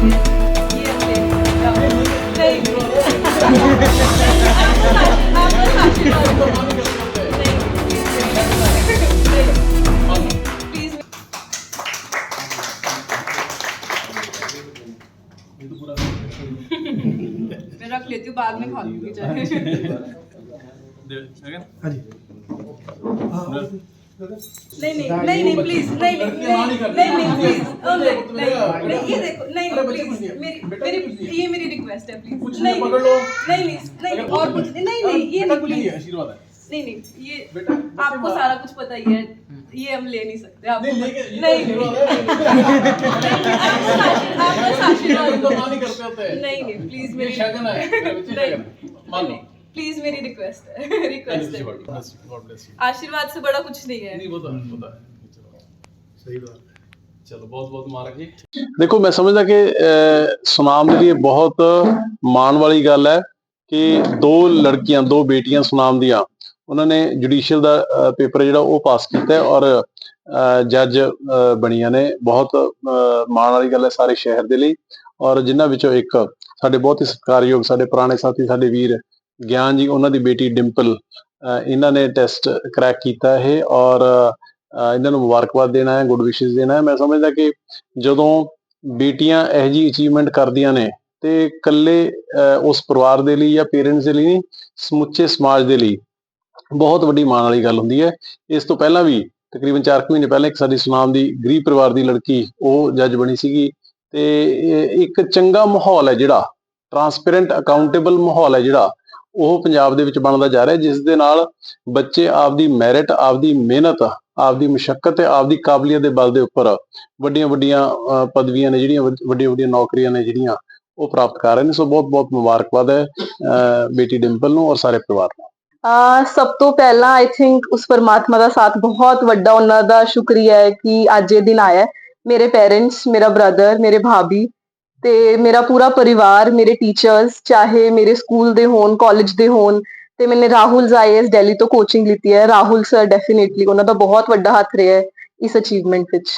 मैं रख लेती हूँ बाद में खा लूंगी चाहे हाँ जी नहीं नहीं नहीं नहीं प्लीज़ नहीं नहीं नहीं नहीं नहीं प्लीज़ नहीं नहीं नहीं ये देखो नहीं नहीं प्लीज़ मेरी मेरी ये मेरी रिक्वेस्ट है प्लीज़ नहीं पकड़ लो। नहीं नहीं नहीं और कुछ नहीं नहीं नहीं ये नहीं प्लीज़ आशीर्वाद है। नहीं नहीं ये बेटा, आपको सारा कुछ पता ही है। ये हम ले नहीं सकते आपको नहीं, नहीं तो नहीं तो नहीं करते होते। हैं नहीं नहीं प्लीज़ मेरी शगन है मेरे बच्चे शगन है मान लो प्लीज मेरी रिक्वेस्ट है रिक्वेस्ट है गॉड ब्लेस यू आशीर्वाद से बड़ा कुछ नहीं है नहीं वो तो है वो तो है चलो ਸਹੀ ਬਾਤ चलो बहुत बहुत मुबारक जी ਦੇਖੋ ਮੈਂ ਸਮਝਦਾ ਕਿ ਅਹ, ਸੁਨਾਮ ਦੇ ਲਈ ਇਹ ਬਹੁਤ ਮਾਣ ਵਾਲੀ ਗੱਲ ਹੈ ਕਿ ਦੋ ਲੜਕੀਆਂ ਦੋ ਬੇਟੀਆਂ ਸੁਨਾਮ ਦੀਆਂ ਉਹਨਾਂ ਨੇ ਜੁਡੀਸ਼ੀਅਲ ਦਾ ਪੇਪਰ ਜਿਹੜਾ ਉਹ ਪਾਸ ਕੀਤਾ ਹੈ ਔਰ ਜੱਜ ਬਣੀਆਂ ਨੇ ਬਹੁਤ ਅਹ, ਮਾਣ ਵਾਲੀ ਗੱਲ ਹੈ ਸਾਰੇ ਸ਼ਹਿਰ ਦੇ ਲਈ ਔਰ ਜਿਨ੍ਹਾਂ ਵਿੱਚੋਂ ਇੱਕ ਸਾਡੇ ਬਹੁਤ ਹੀ ਸਤਿਕਾਰਯੋਗ ਸਾਡੇ ਪੁਰਾਣੇ ਸਾਥੀ ਸਾਡੇ ਵੀਰ ਗਿਆਨ ਜੀ, ਉਹਨਾਂ ਦੀ ਬੇਟੀ ਡਿੰਪਲ ਇਹਨਾਂ ਨੇ ਟੈਸਟ ਕਰੈਕ ਕੀਤਾ ਇਹ ਔਰ ਇਹਨਾਂ ਨੂੰ ਮੁਬਾਰਕਬਾਦ ਦੇਣਾ ਹੈ ਗੁੱਡ ਵਿਸ਼ੇਸ ਦੇਣਾ ਹੈ। ਮੈਂ ਸਮਝਦਾ ਕਿ ਜਦੋਂ ਬੇਟੀਆਂ ਇਹੋ ਜਿਹੀ ਅਚੀਵਮੈਂਟ ਕਰਦੀਆਂ ਨੇ ਤੇ ਇਕੱਲੇ ਉਸ ਪਰਿਵਾਰ ਦੇ ਲਈ ਜਾਂ ਪੇਰੈਂਟਸ ਦੇ ਲਈ ਨਹੀਂ, ਸਮੁੱਚੇ ਸਮਾਜ ਦੇ ਲਈ ਬਹੁਤ ਵੱਡੀ ਮਾਣ ਵਾਲੀ ਗੱਲ ਹੁੰਦੀ ਹੈ। ਇਸ ਤੋਂ ਪਹਿਲਾਂ ਵੀ ਤਕਰੀਬਨ 4 ਮਹੀਨੇ ਪਹਿਲਾਂ ਇੱਕ ਸਾਡੀ ਸੁਨਾਮ ਦੀ ਗਰੀਬ ਪਰਿਵਾਰ ਦੀ ਲੜਕੀ, ਉਹ ਜੱਜ ਬਣੀ ਸੀਗੀ ਤੇ ਇੱਕ ਚੰਗਾ ਮਾਹੌਲ ਹੈ ਜਿਹੜਾ ਟਰਾਂਸਪੇਰੈਂਟ ਅਕਾਊਂਟੇਬਲ ਮਾਹੌਲ ਹੈ ਜਿਹੜਾ। ਉਹ ਪੰਜਾਬ ਦੇ ਵਿੱਚ ਬਣਦਾ ਜਾ ਰਿਹਾ ਜਿਸ ਦੇ ਨਾਲ ਬੱਚੇ ਆਪਦੀ ਮੈਰਿਟ ਆਪਦੀ ਮਿਹਨਤ ਆਪਦੀ ਮੁਸ਼ਕਲ ਤੇ ਆਪਦੀ ਕਾਬਲੀਅਤ ਦੇ ਬਲ ਦੇ ਉੱਪਰ ਵੱਡੀਆਂ ਵੱਡੀਆਂ ਪਦਵੀਆਂ ਨੇ ਜਿਹੜੀਆਂ ਵੱਡੀਆਂ ਵੱਡੀਆਂ ਨੌਕਰੀਆਂ ਨੇ ਜਿਹੜੀਆਂ ਉਹ ਪ੍ਰਾਪਤ ਕਰ ਰਹੇ ਨੇ। ਸੋ ਬਹੁਤ ਬਹੁਤ ਮੁਬਾਰਕਬਾਦ ਹੈ ਅਹ, ਬੇਟੀ ਡਿੰਪਲ ਨੂੰ ਔਰ ਸਾਰੇ ਪਰਿਵਾਰ ਨੂੰ। ਸਭ ਤੋਂ ਪਹਿਲਾਂ ਆਈ ਥਿੰਕ ਉਸ ਪਰਮਾਤਮਾ ਦਾ ਸਾਥ ਬਹੁਤ ਵੱਡਾ ਉਹਨਾਂ ਦਾ ਸ਼ੁਕਰੀਆ ਹੈ ਕਿ ਅੱਜ ਇਹ ਦਿਨ ਆਇਆ ਮੇਰੇ ਪੇਰੈਂਟਸ ਮੇਰਾ ਬ੍ਰਦਰ ਮੇਰੇ ਭਾਬੀ ਤੇ ਮੇਰਾ ਪੂਰਾ ਪਰਿਵਾਰ, ਮੇਰੇ ਟੀਚਰਸ ਚਾਹੇ ਮੇਰੇ ਸਕੂਲ ਦੇ ਹੋਣ ਕਾਲਜ ਦੇ ਹੋਣ, ਤੇ ਮੈਨੇ ਰਾਹੁਲ ਆਈਐਸ ਦਿੱਲੀ ਤੋਂ ਕੋਚਿੰਗ ਲਿੱਤੀ ਹੈ। ਰਾਹੁਲ ਸਰ ਡੈਫੀਨਿਟਲੀ ਉਹਨਾਂ ਦਾ ਬਹੁਤ ਵੱਡਾ ਹੱਥ ਰਿਹਾ ਹੈ ਇਸ ਅਚੀਵਮੈਂਟ ਵਿੱਚ।